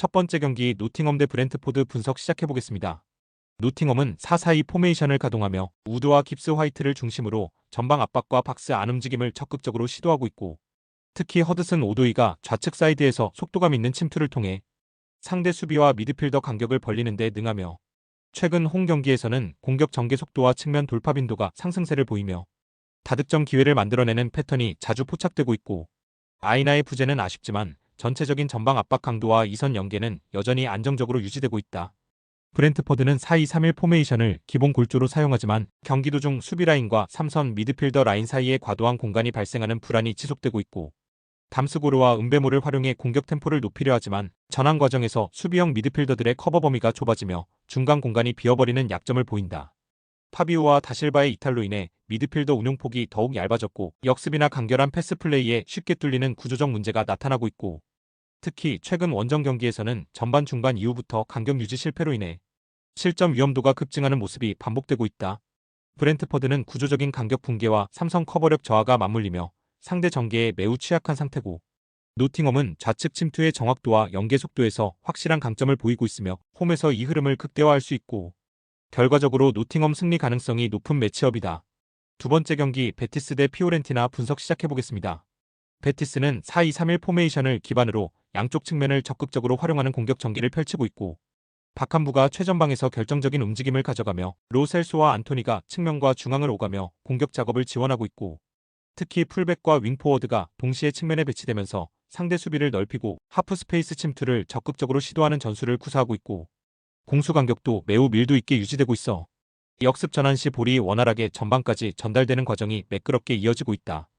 첫 번째 경기 노팅엄 대 브렌트포드 분석 시작해보겠습니다. 노팅엄은 4-4-2 포메이션을 가동하며 우드와 깁스 화이트를 중심으로 전방 압박과 박스 안 움직임을 적극적으로 시도하고 있고 특히 허드슨 오도이가 좌측 사이드에서 속도감 있는 침투를 통해 상대 수비와 미드필더 간격을 벌리는 데 능하며 최근 홈 경기에서는 공격 전개 속도와 측면 돌파 빈도가 상승세를 보이며 다득점 기회를 만들어내는 패턴이 자주 포착되고 있고 아이나의 부재는 아쉽지만 전체적인 전방 압박 강도와 이선 연계는 여전히 안정적으로 유지되고 있다. 브렌트퍼드는 4-2-3-1 포메이션을 기본 골조로 사용하지만 경기 도 중 수비 라인과 3선 미드필더 라인 사이에 과도한 공간이 발생하는 불안이 지속되고 있고 담스고르와 은베모를 활용해 공격 템포를 높이려 하지만 전환 과정에서 수비형 미드필더들의 커버 범위가 좁아지며 중간 공간이 비어버리는 약점을 보인다. 파비오와 다실바의 이탈로 인해 미드필더 운용폭이 더욱 얇아졌고 역습이나 간결한 패스 플레이에 쉽게 뚫리는 구조적 문제가 나타나고 있고 특히 최근 원정 경기에서는 전반 중반 이후부터 간격 유지 실패로 인해 실점 위험도가 급증하는 모습이 반복되고 있다. 브렌트퍼드는 구조적인 간격 붕괴와 삼성 커버력 저하가 맞물리며 상대 전개에 매우 취약한 상태고 노팅엄은 좌측 침투의 정확도와 연계 속도에서 확실한 강점을 보이고 있으며 홈에서 이 흐름을 극대화할 수 있고 결과적으로 노팅엄 승리 가능성이 높은 매치업이다. 두 번째 경기 베티스 대 피오렌티나 분석 시작해보겠습니다. 베티스는 4-2-3-1 포메이션을 기반으로 양쪽 측면을 적극적으로 활용하는 공격 전개를 펼치고 있고 박한부가 최전방에서 결정적인 움직임을 가져가며 로셀소와 안토니가 측면과 중앙을 오가며 공격 작업을 지원하고 있고 특히 풀백과 윙포워드가 동시에 측면에 배치되면서 상대 수비를 넓히고 하프 스페이스 침투를 적극적으로 시도하는 전술을 구사하고 있고 공수 간격도 매우 밀도 있게 유지되고 있어 역습 전환 시 볼이 원활하게 전방까지 전달되는 과정이 매끄럽게 이어지고 있다.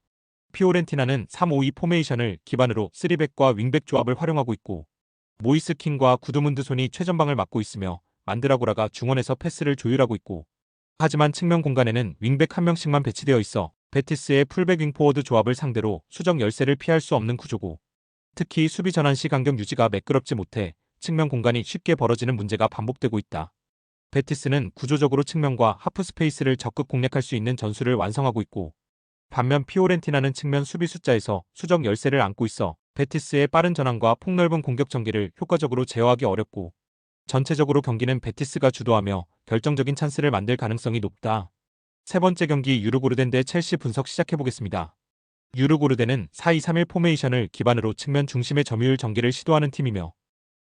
피오렌티나는 3-5-2 포메이션을 기반으로 3백과 윙백 조합을 활용하고 있고 모이스 킹과 구드문드손이 최전방을 맡고 있으며 만드라고라가 중원에서 패스를 조율하고 있고 하지만 측면 공간에는 윙백 한 명씩만 배치되어 있어 베티스의 풀백 윙포워드 조합을 상대로 수적 열세를 피할 수 없는 구조고 특히 수비 전환 시 간격 유지가 매끄럽지 못해 측면 공간이 쉽게 벌어지는 문제가 반복되고 있다. 베티스는 구조적으로 측면과 하프 스페이스를 적극 공략할 수 있는 전술을 완성하고 있고 반면 피오렌티나는 측면 수비 숫자에서 수적 열세를 안고 있어 베티스의 빠른 전환과 폭넓은 공격 전개를 효과적으로 제어하기 어렵고 전체적으로 경기는 베티스가 주도하며 결정적인 찬스를 만들 가능성이 높다. 세 번째 경기 유르고르덴 대 첼시 분석 시작해보겠습니다. 유르고르덴은 4-2-3-1 포메이션을 기반으로 측면 중심의 점유율 전개를 시도하는 팀이며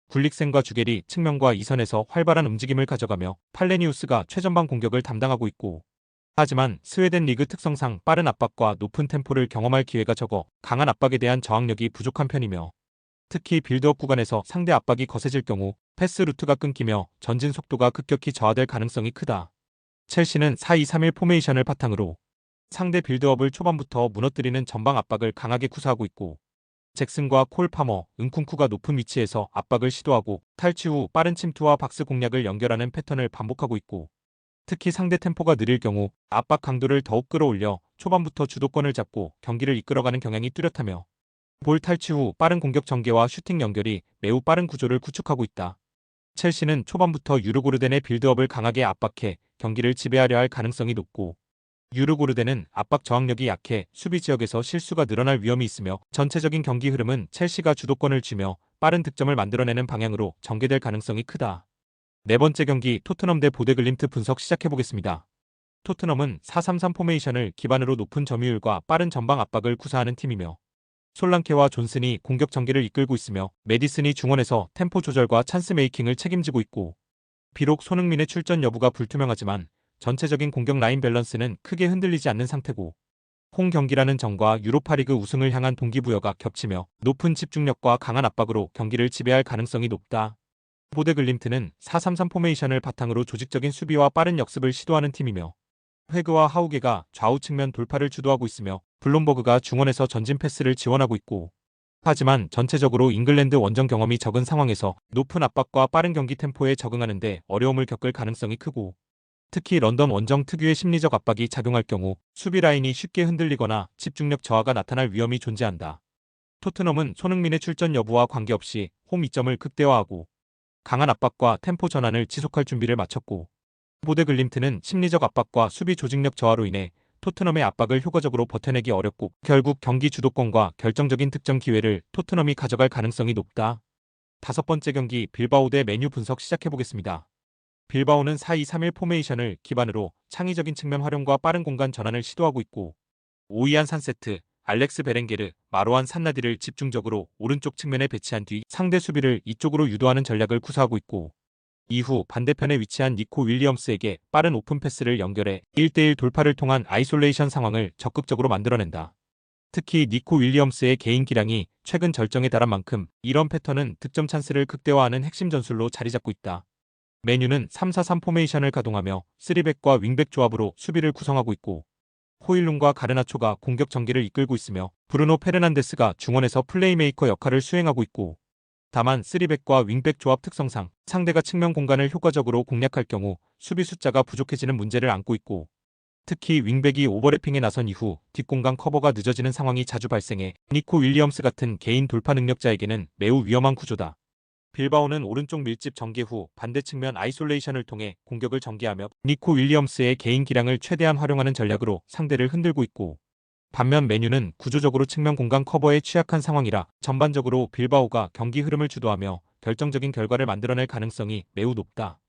굴릭센과 주겔이 측면과 이선에서 활발한 움직임을 가져가며 팔레니우스가 최전방 공격을 담당하고 있고 하지만 스웨덴 리그 특성상 빠른 압박과 높은 템포를 경험할 기회가 적어 강한 압박에 대한 저항력이 부족한 편이며 특히 빌드업 구간에서 상대 압박이 거세질 경우 패스 루트가 끊기며 전진 속도가 급격히 저하될 가능성이 크다. 첼시는 4-2-3-1 포메이션을 바탕으로 상대 빌드업을 초반부터 무너뜨리는 전방 압박을 강하게 구사하고 있고 잭슨과 콜 파머, 은쿵쿠가 높은 위치에서 압박을 시도하고 탈취 후 빠른 침투와 박스 공략을 연결하는 패턴을 반복하고 있고 특히 상대 템포가 느릴 경우 압박 강도를 더욱 끌어올려 초반부터 주도권을 잡고 경기를 이끌어가는 경향이 뚜렷하며 볼 탈취 후 빠른 공격 전개와 슈팅 연결이 매우 빠른 구조를 구축하고 있다. 첼시는 초반부터 유르고르덴의 빌드업을 강하게 압박해 경기를 지배하려 할 가능성이 높고 유르고르덴은 압박 저항력이 약해 수비 지역에서 실수가 늘어날 위험이 있으며 전체적인 경기 흐름은 첼시가 주도권을 쥐며 빠른 득점을 만들어내는 방향으로 전개될 가능성이 크다. 네 번째 경기 토트넘 대 보데글림트 분석 시작해보겠습니다. 토트넘은 4-3-3 포메이션을 기반으로 높은 점유율과 빠른 전방 압박을 구사하는 팀이며 솔랑케와 존슨이 공격 전개를 이끌고 있으며 메디슨이 중원에서 템포 조절과 찬스 메이킹을 책임지고 있고 비록 손흥민의 출전 여부가 불투명하지만 전체적인 공격 라인 밸런스는 크게 흔들리지 않는 상태고 홈 경기라는 점과 유로파리그 우승을 향한 동기부여가 겹치며 높은 집중력과 강한 압박으로 경기를 지배할 가능성이 높다. 보데글림트는 4-3-3 포메이션을 바탕으로 조직적인 수비와 빠른 역습을 시도하는 팀이며 회그와 하우게가 좌우 측면 돌파를 주도하고 있으며 블롬버그가 중원에서 전진 패스를 지원하고 있고 하지만 전체적으로 잉글랜드 원정 경험이 적은 상황에서 높은 압박과 빠른 경기 템포에 적응하는 데 어려움을 겪을 가능성이 크고 특히 런던 원정 특유의 심리적 압박이 작용할 경우 수비 라인이 쉽게 흔들리거나 집중력 저하가 나타날 위험이 존재한다. 토트넘은 손흥민의 출전 여부와 관계없이 홈 이점을 극대화하고 강한 압박과 템포 전환을 지속할 준비를 마쳤고 보데 글림트는 심리적 압박과 수비 조직력 저하로 인해 토트넘의 압박을 효과적으로 버텨내기 어렵고 결국 경기 주도권과 결정적인 득점 기회를 토트넘이 가져갈 가능성이 높다. 다섯 번째 경기 빌바오 대 메뉴 분석 시작해보겠습니다. 빌바오는 4-2-3-1 포메이션을 기반으로 창의적인 측면 활용과 빠른 공간 전환을 시도하고 있고 오이안 산세트, 알렉스 베렌게르, 마로안 산나디를 집중적으로 오른쪽 측면에 배치한 뒤 상대 수비를 이쪽으로 유도하는 전략을 구사하고 있고 이후 반대편에 위치한 니코 윌리엄스에게 빠른 오픈 패스를 연결해 1대1 돌파를 통한 아이솔레이션 상황을 적극적으로 만들어낸다. 특히 니코 윌리엄스의 개인 기량이 최근 절정에 달한 만큼 이런 패턴은 득점 찬스를 극대화하는 핵심 전술로 자리 잡고 있다. 메뉴는 3-4-3 포메이션을 가동하며 3백과 윙백 조합으로 수비를 구성하고 있고 호일룬과 가르나초가 공격 전개를 이끌고 있으며 브루노 페르난데스가 중원에서 플레이메이커 역할을 수행하고 있고 다만 3백과 윙백 조합 특성상 상대가 측면 공간을 효과적으로 공략할 경우 수비 숫자가 부족해지는 문제를 안고 있고 특히 윙백이 오버래핑에 나선 이후 뒷공간 커버가 늦어지는 상황이 자주 발생해 니코 윌리엄스 같은 개인 돌파 능력자에게는 매우 위험한 구조다. 빌바오는 오른쪽 밀집 전개 후 반대 측면 아이솔레이션을 통해 공격을 전개하며 니코 윌리엄스의 개인 기량을 최대한 활용하는 전략으로 상대를 흔들고 있고 반면 메뉴는 구조적으로 측면 공간 커버에 취약한 상황이라 전반적으로 빌바오가 경기 흐름을 주도하며 결정적인 결과를 만들어낼 가능성이 매우 높다.